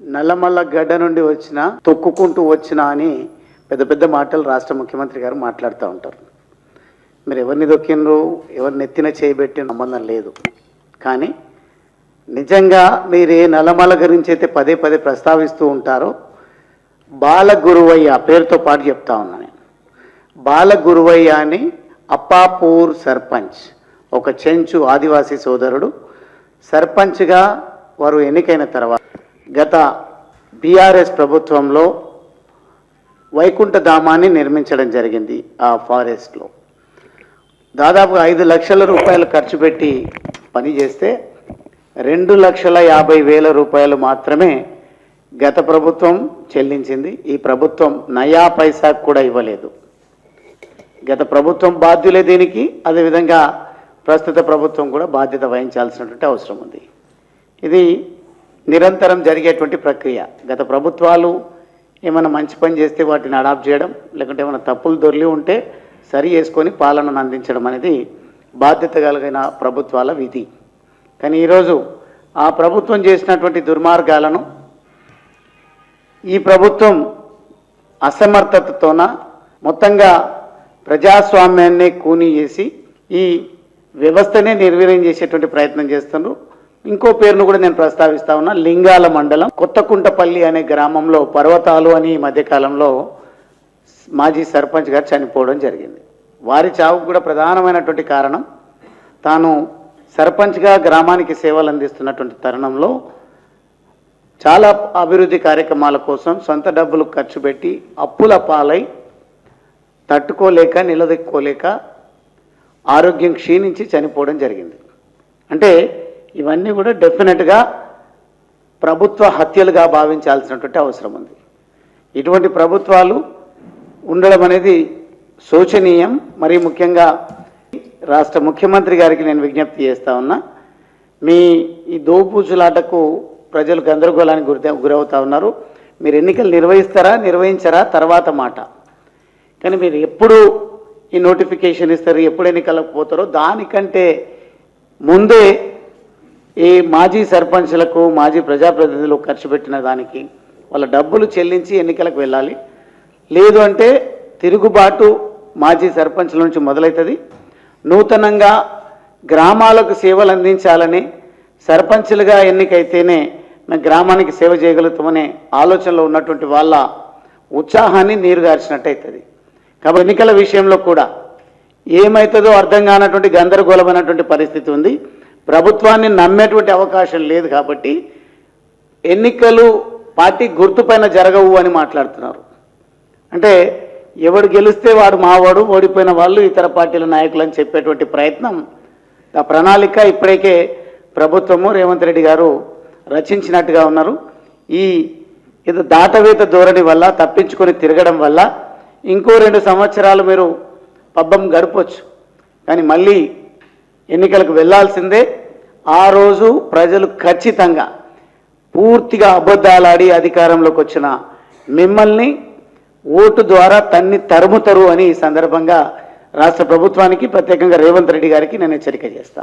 నల్లమల్ల గడ్డ నుండి వచ్చిన తొక్కుకుంటూ వచ్చిన అని పెద్ద పెద్ద మాటలు రాష్ట్ర ముఖ్యమంత్రి గారు మాట్లాడుతూ ఉంటారు. మీరు ఎవరిని దొక్కినరు ఎవరిని ఎత్తిన చేయబెట్టిన సంబంధం లేదు. కానీ నిజంగా మీరు ఏ నల్లమల గురించి అయితే పదే పదే ప్రస్తావిస్తూ ఉంటారో బాల గురువయ్య పేరుతో పాటు చెప్తా ఉన్నా నేను. బాల గురువయ్య అని అప్పాపూర్ సర్పంచ్ ఒక చెంచు ఆదివాసీ సోదరుడు. సర్పంచ్గా వారు ఎన్నికైన తర్వాత గత బీఆర్ఎస్ ప్రభుత్వంలో వైకుంఠధామాన్ని నిర్మించడం జరిగింది ఆ ఫారెస్ట్లో. దాదాపు ఐదు లక్షల రూపాయలు ఖర్చు పెట్టి పని చేస్తే రెండు లక్షల యాభై వేల రూపాయలు మాత్రమే గత ప్రభుత్వం చెల్లించింది. ఈ ప్రభుత్వం నయా పైసా కూడా ఇవ్వలేదు. గత ప్రభుత్వం బాధ్యులే దీనికి అదేవిధంగా ప్రస్తుత ప్రభుత్వం కూడా బాధ్యత వహించాల్సినటువంటి అవసరం ఉంది. ఇది నిరంతరం జరిగేటువంటి ప్రక్రియ. గత ప్రభుత్వాలు ఏమైనా మంచి పని చేస్తే వాటిని అడాప్ట్ చేయడం లేకుంటే ఏమైనా తప్పులు దొరికి ఉంటే సరి చేసుకొని పాలనను అందించడం అనేది బాధ్యత కలిగిన ప్రభుత్వాల విధి. కానీ ఈరోజు ఆ ప్రభుత్వం చేసినటువంటి దుర్మార్గాలను ఈ ప్రభుత్వం అసమర్థతతోన మొత్తంగా ప్రజాస్వామ్యాన్ని కూనీ చేసి ఈ వ్యవస్థనే నిర్వీర్యం చేసేటువంటి ప్రయత్నం చేస్తున్నారు ఇంకో పేరును కూడా నేను ప్రస్తావిస్తా ఉన్నా. లింగాల మండలం కొత్తకుంటపల్లి అనే గ్రామంలో పర్వతాలు అని ఈ మధ్యకాలంలో మాజీ సర్పంచ్ గారు చనిపోవడం జరిగింది. వారి చావుకు కూడా ప్రధానమైనటువంటి కారణం తాను సర్పంచ్గా గ్రామానికి సేవలు అందిస్తున్నటువంటి తరుణంలో చాలా అభివృద్ధి కార్యక్రమాల కోసం సొంత డబ్బులు ఖర్చు పెట్టి అప్పుల పాలై తట్టుకోలేక నిలదొక్కోలేక ఆరోగ్యం క్షీణించి చనిపోవడం జరిగింది. అంటే ఇవన్నీ కూడా డెఫినెట్గా ప్రభుత్వ హత్యలుగా భావించాల్సినటువంటి అవసరం ఉంది. ఇటువంటి ప్రభుత్వాలు ఉండడం అనేది శోచనీయం. మరీ ముఖ్యంగా రాష్ట్ర ముఖ్యమంత్రి గారికి నేను విజ్ఞప్తి చేస్తా ఉన్నా మీ ఈ దోపూచులాటకు ప్రజలు గందరగోళానికి గురి గురవుతా ఉన్నారు. మీరు ఎన్నికలు నిర్వహిస్తారా నిర్వహించరా తర్వాత మాట. కానీ మీరు ఎప్పుడు ఈ నోటిఫికేషన్ ఇస్తారు ఎప్పుడు ఎన్నికలకు పోతారో దానికంటే ముందే ఈ మాజీ సర్పంచ్లకు మాజీ ప్రజాప్రతినిధులకు ఖర్చు పెట్టిన దానికి వాళ్ళ డబ్బులు చెల్లించి ఎన్నికలకు వెళ్ళాలి. లేదు అంటే తిరుగుబాటు మాజీ సర్పంచ్ల నుంచి మొదలవుతుంది నూతనంగా గ్రామాలకు సేవలు అందించాలని సర్పంచ్లుగా ఎన్నికైతేనే మేము గ్రామానికి సేవ చేయగలుగుతామనే ఆలోచనలో ఉన్నటువంటి వాళ్ళ ఉత్సాహాన్ని నీరుగార్చినట్టు అవుతుంది కాబట్టి ఎన్నికల విషయంలో కూడా ఏమవుతుందో అర్థం కానటువంటి గందరగోళమైనటువంటి పరిస్థితి ఉంది. ప్రభుత్వాన్ని నమ్మేటువంటి అవకాశం లేదు కాబట్టి ఎన్నికలు పార్టీ గుర్తుపైన జరగవు అని మాట్లాడుతున్నారు. అంటే ఎవడు గెలిస్తే వాడు మావాడు ఓడిపోయిన వాళ్ళు ఇతర పార్టీల నాయకులు అని చెప్పేటువంటి ప్రయత్నం ఆ ప్రణాళిక ఇప్పటికే ప్రభుత్వము రేవంత్ రెడ్డి గారు రచించినట్టుగా ఉన్నారు. ఈ ఇది దాటవేత ధోరణి వల్ల తప్పించుకొని తిరగడం వల్ల ఇంకో రెండు సంవత్సరాలు మీరు పబ్బం గడపచ్చు. కానీ మళ్ళీ ఎన్నికలకు వెళ్ళాల్సిందే ఆ రోజు ప్రజలు ఖచ్చితంగా పూర్తిగా అబద్ధాలాడి అధికారంలోకి వచ్చిన మిమ్మల్ని ఓటు ద్వారా తన్ని తరుముతరు అని ఈ సందర్భంగా రాష్ట్ర ప్రభుత్వానికి ప్రత్యేకంగా రేవంత్ రెడ్డి గారికి నేను హెచ్చరిక చేస్తాను